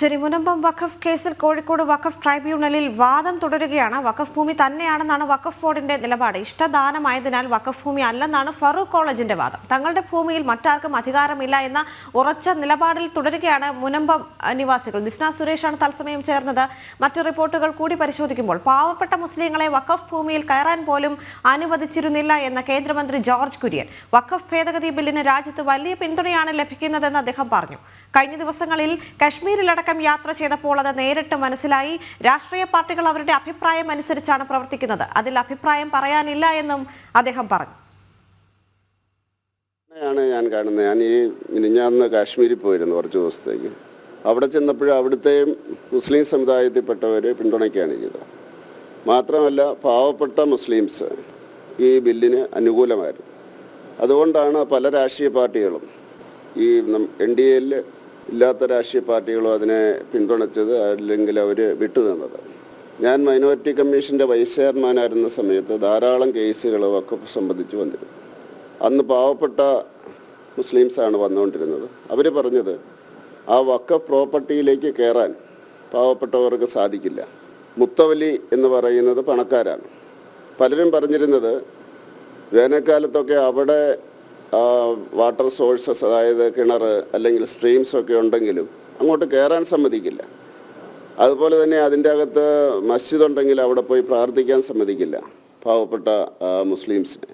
ശരി മുനമ്പം വഖഫ് കേസിൽ കോഴിക്കോട് വഖഫ് ട്രൈബ്യൂണലിൽ വാദം തുടരുകയാണ്. വഖഫ് ഭൂമി തന്നെയാണെന്നാണ് വഖഫ് ബോർഡിന്റെ നിലപാട്. ഇഷ്ടദാനമായതിനാൽ വഖഫ് ഭൂമി അല്ലെന്നാണ് ഫറൂഖ് കോളേജിന്റെ വാദം. തങ്ങളുടെ ഭൂമിയിൽ മറ്റാർക്കും അധികാരമില്ല എന്ന ഉറച്ച നിലപാടിൽ തുടരുകയാണ് മുനമ്പം നിവാസികൾ. ദിസ്ന സുരേഷാണ് തത്സമയം ചേർന്നത്. മറ്റു റിപ്പോർട്ടുകൾ കൂടി പരിശോധിക്കുമ്പോൾ പാവപ്പെട്ട മുസ്ലിങ്ങളെ വഖഫ് ഭൂമിയിൽ കയറാൻ പോലും അനുവദിച്ചിരുന്നില്ല എന്ന കേന്ദ്രമന്ത്രി ജോർജ് കുര്യൻ. വഖഫ് ഭേദഗതി ബില്ലിന് രാജ്യത്ത് വലിയ പിന്തുണയാണ് ലഭിക്കുന്നതെന്ന് അദ്ദേഹം പറഞ്ഞു. കഴിഞ്ഞ ദിവസങ്ങളിൽ കശ്മീരിലടക്കം യാത്ര ചെയ്തപ്പോൾ അത് നേരിട്ട് മനസ്സിലായി. രാഷ്ട്രീയ പാർട്ടികൾ അവരുടെ അഭിപ്രായം അനുസരിച്ചാണ് പ്രവർത്തിക്കുന്നത്. അതിൽ അഭിപ്രായം പറയാനില്ല എന്നും അദ്ദേഹം പറഞ്ഞു. ാണ് ഞാൻ കാണുന്നത്. ഞാൻ ഈ മിനിഞ്ഞാന്ന് കാശ്മീരിൽ പോയിരുന്നു കുറച്ച് ദിവസത്തേക്ക്. അവിടെ ചെന്നപ്പോഴും അവിടുത്തെ മുസ്ലിം സമുദായത്തിൽപ്പെട്ടവരെ പിന്തുണയ്ക്കുകയാണ് ചെയ്തത്. മാത്രമല്ല പാവപ്പെട്ട മുസ്ലിംസ് ഈ ബില്ലിന് അനുകൂലമായിരുന്നു. അതുകൊണ്ടാണ് പല രാഷ്ട്രീയ പാർട്ടികളും ഈ എൻ ഡി എയിൽ ഇല്ലാത്ത രാഷ്ട്രീയ പാർട്ടികളും അതിനെ പിന്തുണച്ചത് അല്ലെങ്കിൽ അവർ വിട്ടുനിന്നത്. ഞാൻ മൈനോറിറ്റി കമ്മീഷന്റെ വൈസ് ചെയർമാനായിരുന്ന സമയത്ത് ധാരാളം കേസുകൾ ഒക്കെ സംബന്ധിച്ച് വന്നിരുന്നു. അന്ന് പാവപ്പെട്ട മുസ്ലിംസാണ് വന്നുകൊണ്ടിരുന്നത്. അവർ പറഞ്ഞത് ആ വക്ക പ്രോപ്പർട്ടിയിലേക്ക് കയറാൻ പാവപ്പെട്ടവർക്ക് സാധിക്കില്ല. മുത്തവലി എന്ന് പറയുന്നത് പണക്കാരാണ്. പലരും പറഞ്ഞിരുന്നത് വേനൽക്കാലത്തൊക്കെ അവിടെ വാട്ടർ സോഴ്സസ് അതായത് കിണർ അല്ലെങ്കിൽ സ്ട്രീംസ് ഒക്കെ ഉണ്ടെങ്കിലും അങ്ങോട്ട് കയറാൻ സമ്മതിക്കില്ല. അതുപോലെ തന്നെ അതിന്റെ അകത്ത് മസ്ജിദ് ഉണ്ടെങ്കിൽ അവിടെ പോയി പ്രാർത്ഥിക്കാൻ സമ്മതിക്കില്ല. പാവപ്പെട്ട മുസ്ലിംസിന്.